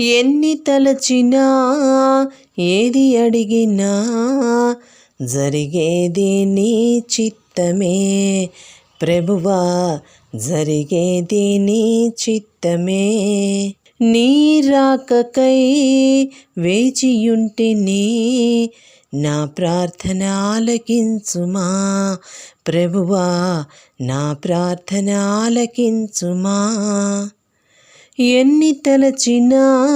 ఎన్ని తలచినా ఏది అడిగినా జరిగేది నీ చిత్తమే. ప్రభువా జరిగేది నీ చిత్తమే. నీ రాకకై వేచియుంటిని నా ప్రార్థన ఆలకించుమా. ప్రభువా నా ప్రార్థన ఆలకించుమా. ఎన్ని తలచినా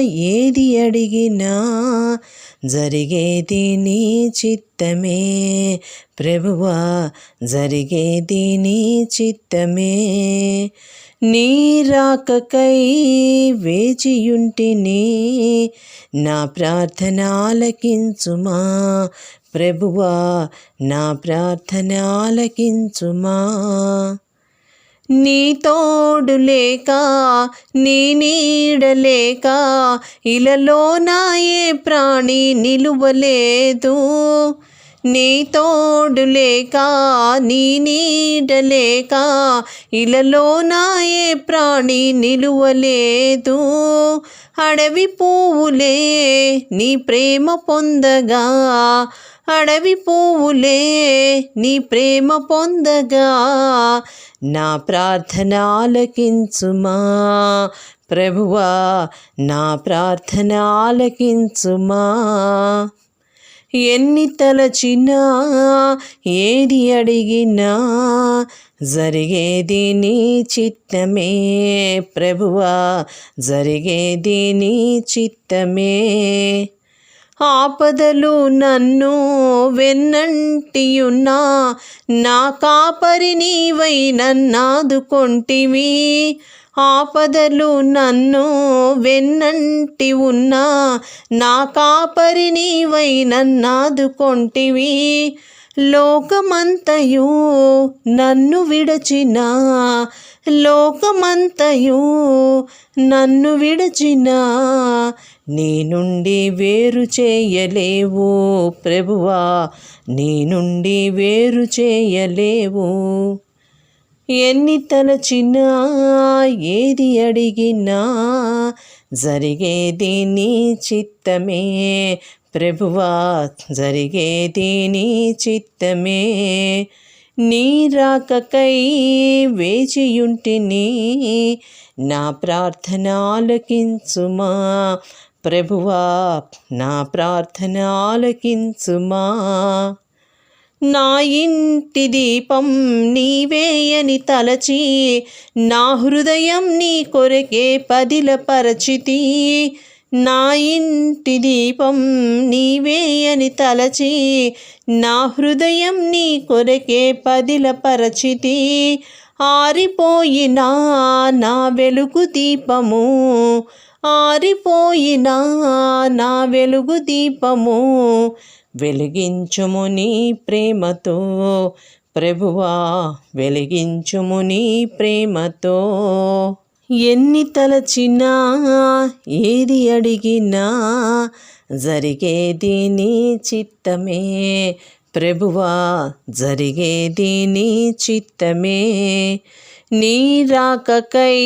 ఏది అడిగినా జరిగేది నీ చిత్తమే. ప్రభువా జరిగేది నీ చిత్తమే. నీ రాకకై వేచియుంటిని నా ప్రార్థన ఆలకించుమా. ప్రభువా నా ప్రార్థన ఆలకించుమా. నీ తోడు లేక నీ నీడలేక ఇలలో నాయే ప్రాణి నిలువలేదు. నీ తోడు లేక నీ నీడలేక ఇలలో నాయే ప్రాణి నిలువలేదు. అడవి పువ్వులే నీ ప్రేమ పొందగా అడవి పువ్వులే నీ ప్రేమ పొందగా నా ప్రార్థన ఆలకించుమా. ప్రభువా నా ప్రార్థన ఆలకించుమా. ఎన్ని తలచినా ఏది అడిగినా జరిగేది నీ చిత్తమే ప్రభువా జరిగేది నీ చిత్తమే. ఆపదలు నన్ను వెన్నంటియున్నా నా కాపరి నీవై నన్నాదుకొంటివి ఆపదలు నన్ను వెన్నంటి ఉన్నా నా కాపరి నీవై నన్నాదుకొంటివి. లోకమంతయు నన్ను విడచిన లోకమంతయు నన్ను విడచిన నీ నుండి వేరు చేయలేవు ప్రభువా నీ నుండి వేరు చేయలేవు. ఎన్ని తలచినా ఏది అడిగినా జరిగేది నీ చిత్తమే. ప్రభువా జరిగేది నీ చిత్తమే. నీ రాకకై వేచియుంటిని నా ప్రార్థన ఆలకించుమా. ప్రభువా నా ప్రార్థన ఆలకించుమా. నా ఇంటి దీపం నీవేయని తలచి నా హృదయం నీ కొరకే పదిల పరచితి. నా ఇంటి దీపం నీవేయని తలచి నా హృదయం నీ కొరకే పదిల పరచితి. ఆరిపోయినా నా వెలుగు దీపము. ఆరిపోయినా నా వెలుగు దీపము. వెలిగించుము నీ ప్రేమతో. ప్రభువా వెలిగించుము నీ ప్రేమతో. ఎన్ని తలచినా ఏది అడిగినా జరిగేది నీ చిత్తమే. ప్రభువా జరిగేది నీ చిత్తమే. నీ రాకకై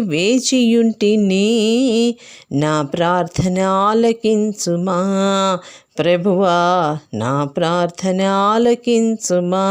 వేచియుంటిని నా ప్రార్థన ఆలకించుమా. ప్రభువా నా ప్రార్థన ఆలకించుమా.